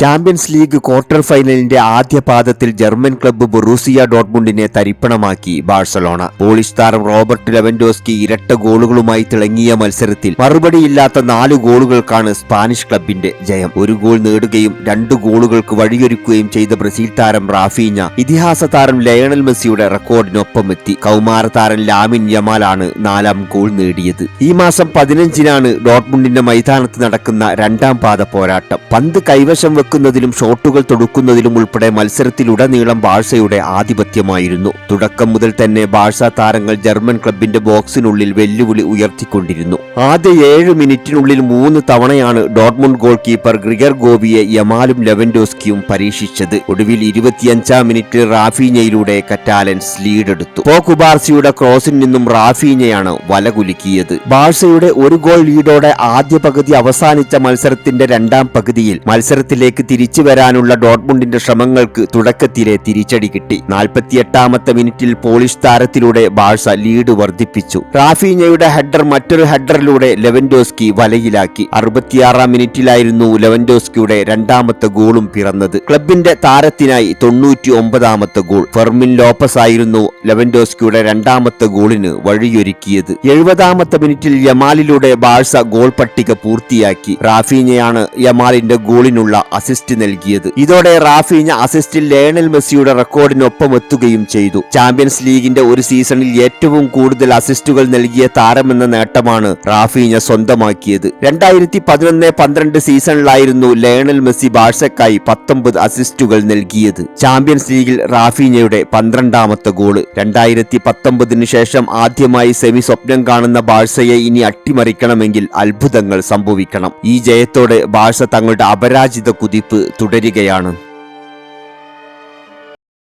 Champions league quarter ഫൈനലിന്റെ ആദ്യ പാദത്തിൽ ജർമ്മൻ ക്ലബ്ബ് ബൊറൂസിയ ഡോട്ട്മുണ്ടിനെ തരിപ്പണമാക്കി ബാഴ്സലോണ. പോളിഷ് താരം റോബർട്ട് ലെവൻഡോസ്കി ഇരട്ട ഗോളുകളുമായി തിളങ്ങിയ മത്സരത്തിൽ മറുപടിയില്ലാത്ത നാല് ഗോളുകൾക്കാണ് സ്പാനിഷ് ക്ലബിന്റെ ജയം. ഒരു ഗോൾ നേടുകയും രണ്ട് ഗോളുകൾക്ക് വഴിയൊരുക്കുകയും ചെയ്ത ബ്രസീൽ താരം റാഫീഞ്ഞ ഇതിഹാസ താരം ലയണൽ മെസ്സിയുടെ റെക്കോർഡിനൊപ്പം എത്തി കൗമാര താരം ലാമിൻ യമാലാണ് നാലാം ഗോൾ നേടിയത്. ഈ മാസം പതിനഞ്ചിനാണ് ഡോട്ട്മുണ്ടിന്റെ മൈതാനത്ത് നടക്കുന്ന രണ്ടാം പാദ പോരാട്ടം. പന്ത് കൈവശം വെക്കുന്നതിലും ഷോട്ടുകൾ തൊടുക്കുന്നതിലും ഉൾപ്പെടെ മത്സരത്തിലുടനീളം ബാഴ്സയുടെ ആധിപത്യമായിരുന്നു. തുടക്കം മുതൽ തന്നെ ബാഴ്സ താരങ്ങൾ ജർമ്മൻ ക്ലബിന്റെ ബോക്സിനുള്ളിൽ വെല്ലുവിളി ഉയർത്തിക്കൊണ്ടിരുന്നു. ആദ്യ ഏഴ് മിനിറ്റിനുള്ളിൽ മൂന്ന് തവണയാണ് ഡോട്ട്മുണ്ട് ഗോൾ കീപ്പർ ഗ്രിഗർ ഗോപിയെ യമാലും ലെവൻഡോസ്കിയും പരീക്ഷിച്ചത്. ഒടുവിൽ ഇരുപത്തിയഞ്ചാം മിനിറ്റ് റാഫീഞ്ഞയിലൂടെ കറ്റാലൻസ് ലീഡെടുത്തു. പോക്കുബാർസിയുടെ ക്രോസിൽ നിന്നും റാഫീഞ്ഞയാണ് വലകുലുക്കിയത്. ബാഴ്സയുടെ ഒരു ഗോൾ ലീഡോടെ ആദ്യ പകുതി അവസാനിച്ച മത്സരത്തിന്റെ രണ്ടാം പകുതിയിൽ മത്സരത്തിലേക്ക് തിരിച്ചു വരാനുള്ള ഡോട്ട്മുണ്ടിന്റെ ശ്രമങ്ങൾക്ക് തുടക്കത്തിലെ തിരിച്ചടി കിട്ടി. നാൽപ്പത്തിയെട്ടാമത്തെ മിനിറ്റിൽ പോളിഷ് താരത്തിലൂടെ ബാഴ്സ ലീഡ് വർദ്ധിപ്പിച്ചു. റാഫീഞ്ഞയുടെ ഹെഡർ മറ്റൊരു ഹെഡറിലൂടെ ലെവൻഡോസ്കി വലയിലാക്കി. അറുപത്തിയാറാം മിനിറ്റിലായിരുന്നു ലെവൻഡോസ്കിയുടെ രണ്ടാമത്തെ ഗോളും പിറന്നത്. ക്ലബിന്റെ താരത്തിനായി തൊണ്ണൂറ്റി ഒമ്പതാമത്തെ ഗോൾ. ഫെർമിൻ ലോപ്പസ് ആയിരുന്നു ലെവൻഡോസ്കിയുടെ രണ്ടാമത്തെ ഗോളിന് വഴിയൊരുക്കിയത്. എഴുപതാമത്തെ മിനിറ്റിൽ യമാലിലൂടെ ബാഴ്സ ഗോൾ പട്ടിക പൂർത്തിയാക്കി. റാഫീഞ്ഞയാണ് യമാലിന്റെ ഗോളിനുള്ള അസിസ്റ്റ് നൽകിയത്. ഇതോടെ റാഫീഞ്ഞ അസിസ്റ്റിൽ ലേണൽ മെസ്സിയുടെ റെക്കോർഡിനൊപ്പം എത്തുകയും ചെയ്തു. ചാമ്പ്യൻസ് ലീഗിന്റെ ഒരു സീസണിൽ ഏറ്റവും കൂടുതൽ അസിസ്റ്റുകൾ നൽകിയ താരമെന്ന നേട്ടമാണ് റാഫീഞ്ഞ സ്വന്തമാക്കിയത്. രണ്ടായിരത്തി പതിനൊന്ന് പന്ത്രണ്ട് സീസണിലായിരുന്നു ലേണൽ മെസ്സി ബാഴ്സക്കായി പത്തൊമ്പത് അസിസ്റ്റുകൾ നൽകിയത്. ചാമ്പ്യൻസ് ലീഗിൽ റാഫീഞ്ഞയുടെ പന്ത്രണ്ടാമത്തെ ഗോൾ. രണ്ടായിരത്തി പത്തൊമ്പതിന് ശേഷം ആദ്യമായി സെമി സ്വപ്നം കാണുന്ന ബാഴ്സയെ ഇനി അട്ടിമറിക്കണമെങ്കിൽ അത്ഭുതങ്ങൾ സംഭവിക്കണം. ഈ ജയത്തോടെ ബാഴ്സ തങ്ങളുടെ അപരാജിത കുതിപ്പ് തുടരുകയാണ്.